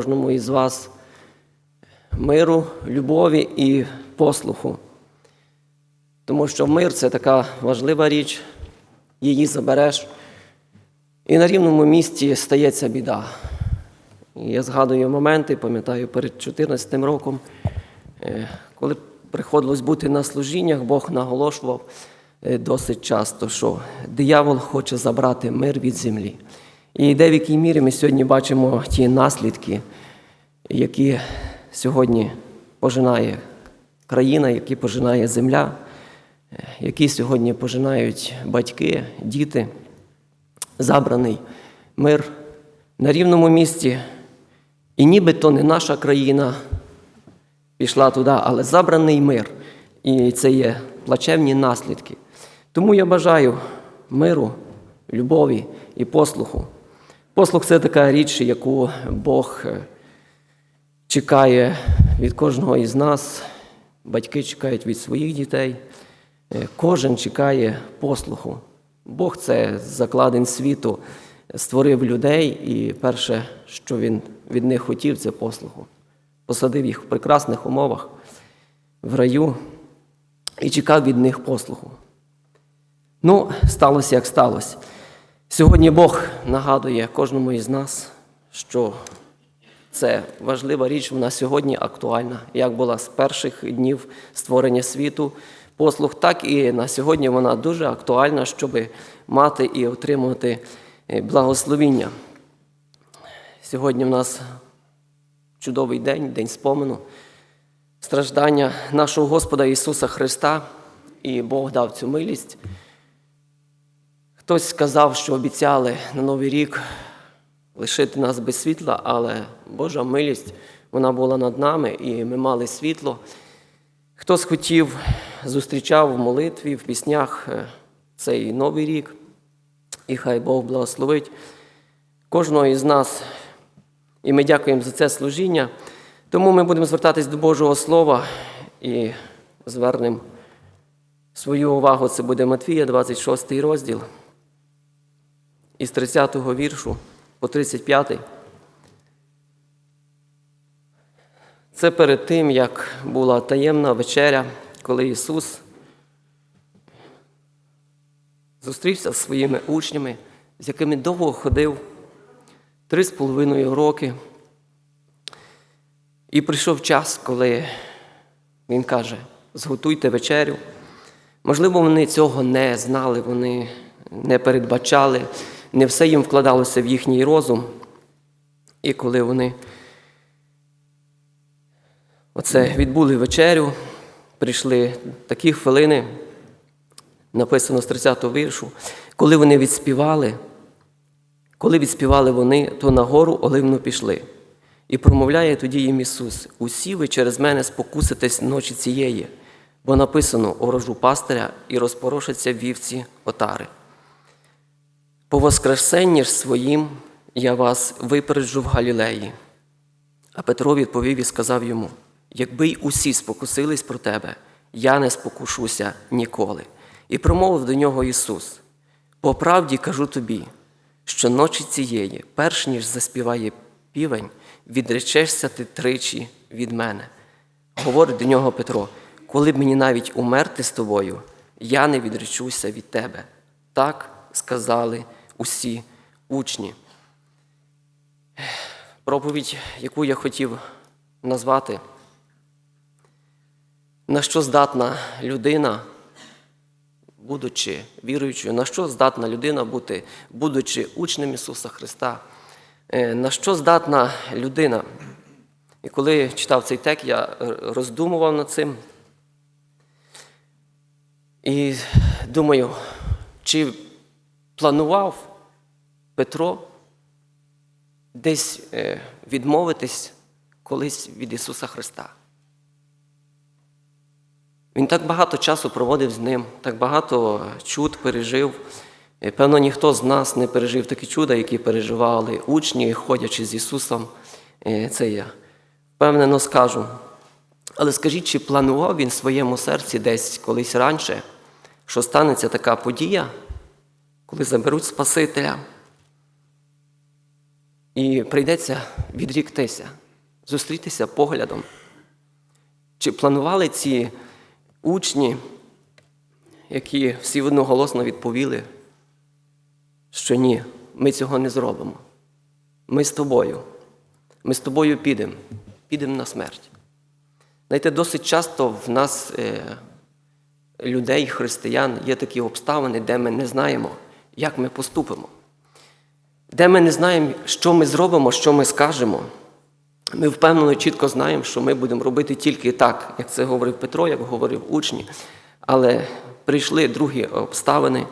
кожному із вас миру, любові і послуху. Тому що мир це така важлива річ, її забереш. І на рівному місці стається біда. Я згадую моменти, пам'ятаю, перед 14 роком, е, коли приходилось бути на служіннях, Бог наголошував е, досить часто, що диявол хоче забрати мир від землі. І де в якій мірі ми сьогодні бачимо ті наслідки, які сьогодні пожинає країна, які пожинає земля, які сьогодні пожинають батьки, діти, забраний мир на рівному місці. І нібито не наша країна пішла туди, але забраний мир. І це є плачевні наслідки. Тому я бажаю миру, любові і послуху. Послух це така річ, яку Бог е, чекає від кожного із нас. Батьки чекають від своїх дітей. Е, Кожен чекає послуху. Бог це закладень світу створив людей, і перше, що він від них хотів, це послуху. Посадив їх в прекрасних умовах в раю і чекав від них послуху. Ну, сталося, як сталося. Сьогодні Бог нагадує кожному із нас, що це важлива річ, вона сьогодні актуальна, як була з перших днів створення світу послуг, так і на сьогодні вона дуже актуальна, щоб мати і отримувати е, благословіння. Сьогодні в нас чудовий день, день спомену, страждання нашого Господа Ісуса Христа, і Бог дав цю милість. Хтось сказав, що обіцяли на Новий рік лишити нас без світла, але Божа милість вона була над нами, і ми мали світло. Хтось хотів, зустрічав в молитві, в піснях е, цей новий рік, і хай Бог благословить кожного із нас. І ми дякуємо за це служіння. Тому ми будемо звертатись до Божого Слова і звернемо свою увагу. Це буде Матвія, 26 розділ, із 30 го віршу по 35. й Це перед тим, як була таємна вечеря, коли Ісус зустрівся з своїми учнями, з якими довго ходив три з половиною роки. І прийшов час, коли Він каже: зготуйте вечерю. Можливо, вони цього не знали, вони не передбачали, не все їм вкладалося в їхній розум. І коли вони оце відбули вечерю, прийшли такі хвилини, написано з 30-го віршу, коли вони відспівали, коли відспівали вони, то на гору оливну пішли. І промовляє тоді їм Ісус: усі ви через мене спокуситесь ночі цієї, бо написано орожу пастиря і розпорошаться вівці отари. По воскресенні ж своїм я вас випереджу в Галілеї. А Петро відповів і сказав йому: якби й усі спокусились про тебе, я не спокушуся ніколи. І промовив до нього Ісус: по правді кажу тобі, що ночі цієї, перш ніж заспіває півень, відречешся ти тричі від мене. Говорить до нього Петро: коли б мені навіть умерти з тобою, я не відречуся від тебе. Так сказали усі учні. Проповідь, яку я хотів назвати, на що здатна людина, будучи віруючою, на що здатна людина бути, будучи учнем Ісуса Христа, Е, на що здатна людина. І коли читав цей текст, я роздумував над цим. І думаю, чи планував Петро десь е, відмовитись колись від Ісуса Христа? Він так багато часу проводив з ним, так багато чуд пережив. Певно, ніхто з нас не пережив такі чуда, які переживали учні, ходячи з Ісусом. Е, Це я впевнено скажу. Але скажіть, чи планував він в своєму серці десь колись раніше, що станеться така подія, коли заберуть Спасителя? І прийдеться відріктися, зустрітися поглядом. Чи планували ці учні, які всі одноголосно відповіли, що ні, ми цього не зробимо. Ми з тобою. Ми з тобою підемо, підемо на смерть. Знаєте, досить часто в нас, е, людей, християн, є такі обставини, де ми не знаємо, як ми поступимо, де ми не знаємо, що ми зробимо, що ми скажемо. Ми впевнено чітко знаємо, що ми будемо робити тільки так, як це говорив Петро, як говорив учні. Але прийшли другі обставини.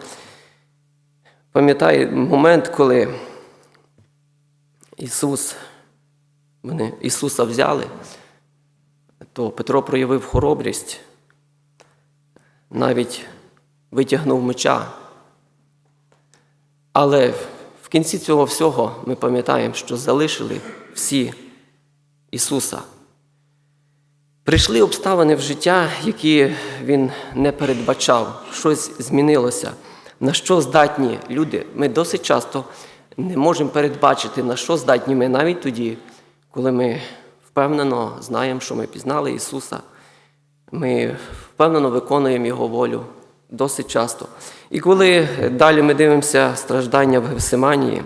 Пам'ятаю момент, коли Ісус, вони Ісуса взяли, то Петро проявив хоробрість, навіть витягнув меча. Але в кінці цього всього ми пам'ятаємо, що залишили всі Ісуса. Прийшли обставини в життя, які він не передбачав, щось змінилося. На що здатні люди? Ми досить часто не можемо передбачити, на що здатні ми навіть тоді, коли ми впевнено знаємо, що ми пізнали Ісуса. Ми впевнено виконуємо Його волю досить часто. І коли далі ми дивимося страждання в Гевсиманії,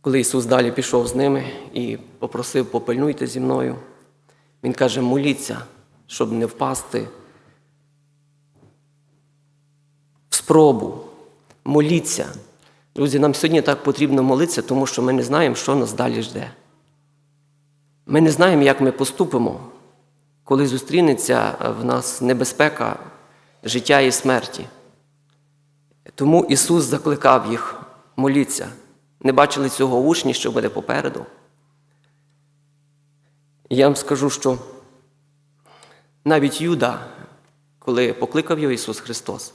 коли Ісус далі пішов з ними і попросив попильнуйте зі мною, Він каже, моліться, щоб не впасти в спробу. Моліться. Друзі, нам сьогодні так потрібно молитися, тому що ми не знаємо, що нас далі жде. Ми не знаємо, як ми поступимо, коли зустрінеться в нас небезпека життя і смерті. Тому Ісус закликав їх моліться. Не бачили цього учні, що буде попереду. Я вам скажу, що навіть Юда, коли покликав його Ісус Христос,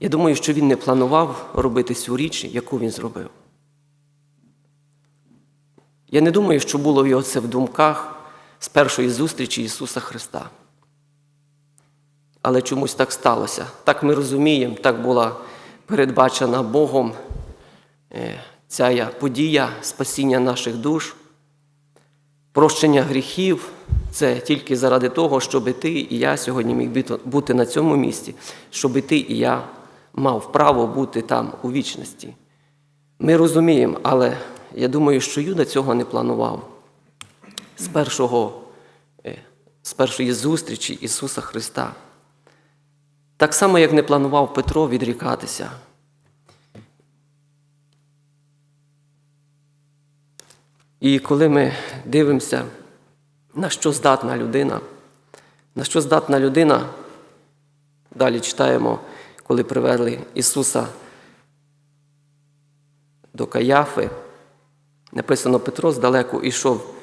я думаю, що він не планував робити цю річ, яку він зробив. Я не думаю, що було в його це в думках з першої зустрічі Ісуса Христа. Але чомусь так сталося. Так ми розуміємо, так була передбачена Богом е, ця подія спасіння наших душ, прощення гріхів це тільки заради того, щоб ти і я сьогодні міг бути на цьому місці, щоб ти і я мав право бути там у вічності. Ми розуміємо, але я думаю, що Юда цього не планував. З, першого, е, з першої зустрічі Ісуса Христа. Так само, як не планував Петро відрікатися. І коли ми дивимося, на що здатна людина, на що здатна людина, далі читаємо, коли привели Ісуса до Каяфи, написано Петро здалеку йшов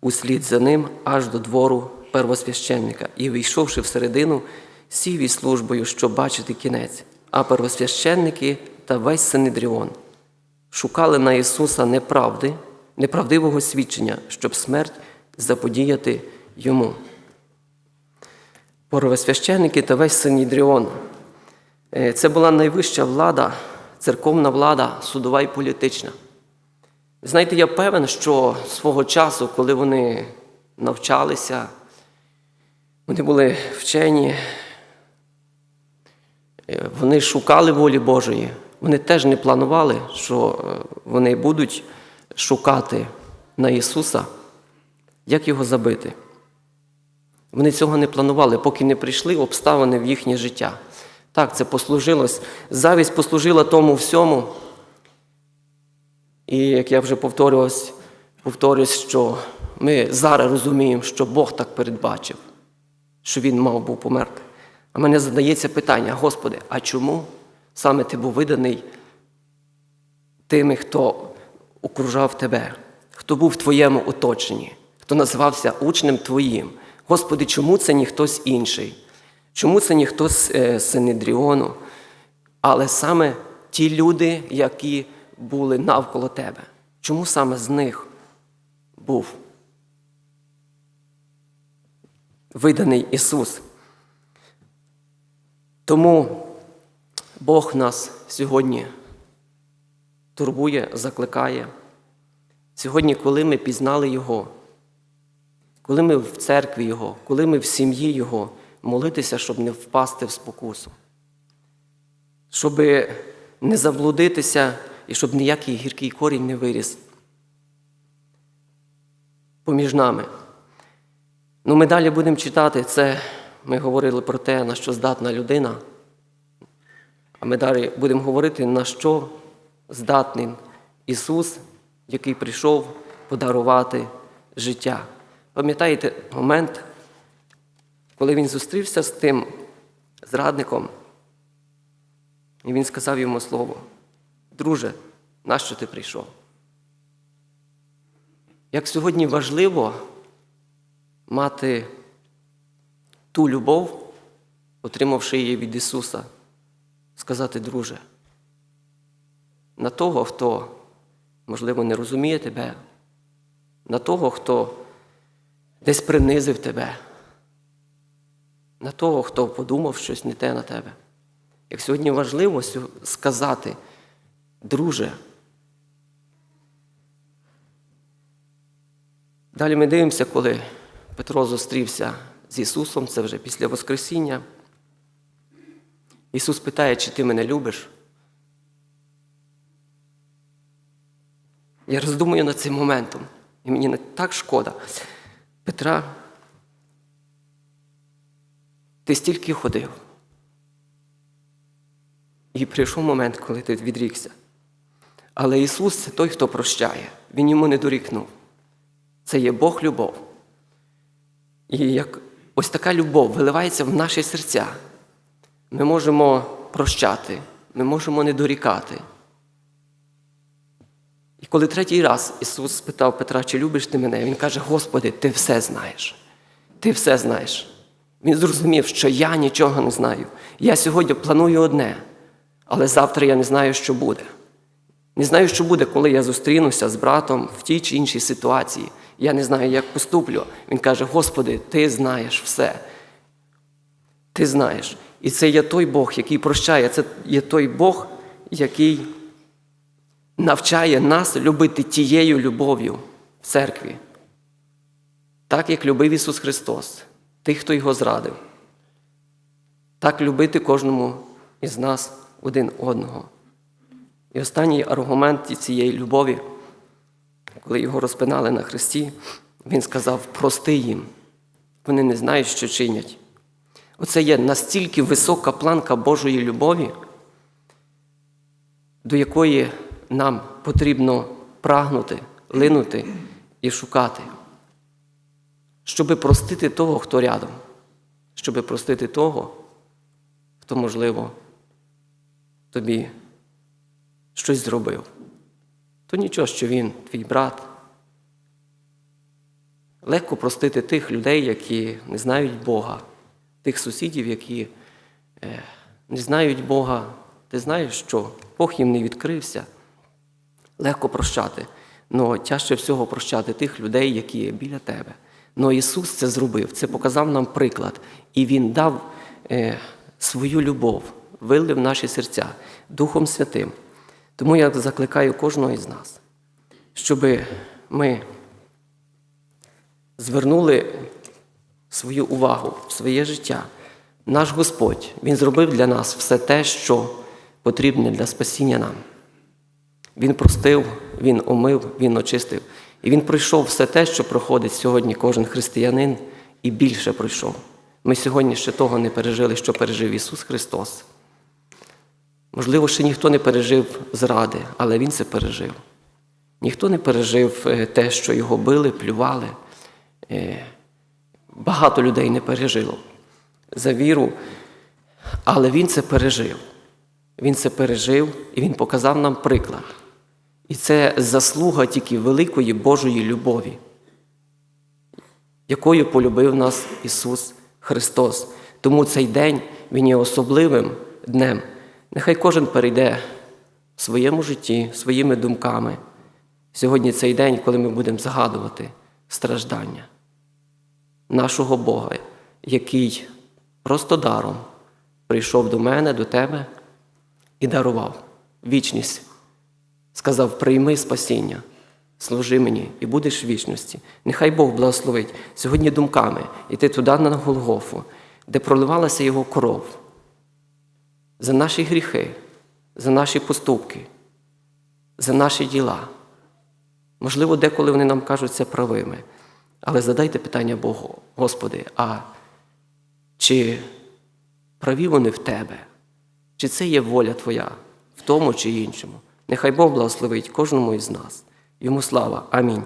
услід за ним аж до двору первосвященника і, війшовши всередину, сів із службою, щоб бачити кінець, а первосвященники та весь Синедріон шукали на Ісуса неправди неправдивого свідчення, щоб смерть заподіяти йому. Первосвященники та весь Синідріон. Е, це була найвища влада, церковна влада, судова і політична. Знаєте, я певен, що свого часу, коли вони навчалися, вони були вчені, вони шукали волі Божої, вони теж не планували, що е, вони будуть шукати на Ісуса, як його забити. Вони цього не планували, поки не прийшли обставини в їхнє життя. Так, це послужило, завість послужила тому всьому. І як я вже повторювався, повторюсь, що ми зараз розуміємо, що Бог так передбачив, що Він мав був померти. А мене задається питання, Господи, а чому саме ти був виданий тими, хто окружав тебе, хто був в твоєму оточенні, хто називався учнем Твоїм. Господи, чому це не хтось інший? Чому це не хтось з е, Синедріону? Але саме ті люди, які були навколо тебе. Чому саме з них був виданий Ісус? Тому Бог нас сьогодні турбує, закликає Сьогодні, коли ми пізнали Його, коли ми в церкві Його, коли ми в сім'ї Його, молитися, щоб не впасти в спокусу, щоб не заблудитися і щоб ніякий гіркий корінь не виріс поміж нами. Ну, ми далі будемо читати це. Ми говорили про те, на що здатна людина. А ми далі будемо говорити, на що здатний Ісус, який прийшов подарувати життя. Пам'ятаєте момент, коли Він зустрівся з тим зрадником, і він сказав йому слово: Друже, нащо ти прийшов? Як сьогодні важливо мати ту любов, отримавши її від Ісуса, сказати, друже, на того, хто, можливо, не розуміє тебе, на того, хто десь принизив тебе, на того, хто подумав щось не те на тебе. Як сьогодні важливо сказати, друже, Далі ми дивимося, коли Петро зустрівся з Ісусом, це вже після Воскресіння. Ісус питає, чи ти мене любиш? Я роздумую над цим моментом, і мені не так шкода. Петра, ти стільки ходив. І прийшов момент, коли ти відрікся. Але Ісус це той, хто прощає. Він йому не дорікнув. Це є Бог любов. І як ось така любов виливається в наші серця. Ми можемо прощати, ми можемо не дорікати. І коли третій раз Ісус спитав Петра, чи любиш ти мене, Він каже: Господи, ти все знаєш. Ти все знаєш. Він зрозумів, що я нічого не знаю. Я сьогодні планую одне, але завтра я не знаю, що буде. Не знаю, що буде, коли я зустрінуся з братом в тій чи іншій ситуації. Я не знаю, як поступлю. Він каже: Господи, ти знаєш все. Ти знаєш. І це є той Бог, який прощає, це є той Бог, який навчає нас любити тією любов'ю в церкві. Так, як любив Ісус Христос, тих, хто його зрадив. Так любити кожному із нас один одного. І останній аргумент цієї любові, коли його розпинали на хресті, він сказав: прости їм. Вони не знають, що чинять. Оце є настільки висока планка Божої любові, до якої нам потрібно прагнути, линути і шукати, щоби простити того, хто рядом, щоби простити того, хто, можливо, тобі щось зробив. То нічого, що він твій брат. Легко простити тих людей, які не знають Бога, тих сусідів, які е, не знають Бога. Ти знаєш, що Бог їм не відкрився. Легко прощати. але тяжче всього прощати тих людей, які є біля тебе. Но Ісус це зробив, це показав нам приклад. І Він дав е, свою любов, вилив наші серця Духом Святим. Тому я закликаю кожного із нас, щоб ми звернули свою увагу в своє життя. Наш Господь, Він зробив для нас все те, що потрібне для спасіння нам. Він простив, Він омив, Він очистив. І Він пройшов все те, що проходить сьогодні кожен християнин, і більше пройшов. Ми сьогодні ще того не пережили, що пережив Ісус Христос. Можливо, ще ніхто не пережив зради, але Він це пережив. Ніхто не пережив е, те, що його били, плювали. Е, Багато людей не пережило за віру, але він це пережив. Він це пережив і він показав нам приклад. І це заслуга тільки великої Божої любові, якою полюбив нас Ісус Христос. Тому цей день він є особливим днем. Нехай кожен перейде в своєму житті, своїми думками. Сьогодні цей день, коли ми будемо згадувати страждання нашого Бога, який просто даром прийшов до мене, до тебе і дарував вічність. Сказав: прийми спасіння, служи мені і будеш в вічності. Нехай Бог благословить сьогодні думками іти туди на Голгофу, де проливалася його кров за наші гріхи, за наші поступки, за наші діла. Можливо, деколи вони нам кажуться правими, але задайте питання Богу, Господи, а чи праві вони в Тебе? Чи це є воля Твоя в тому чи іншому? Нехай Бог благословить кожному із нас. Йому слава. Амінь.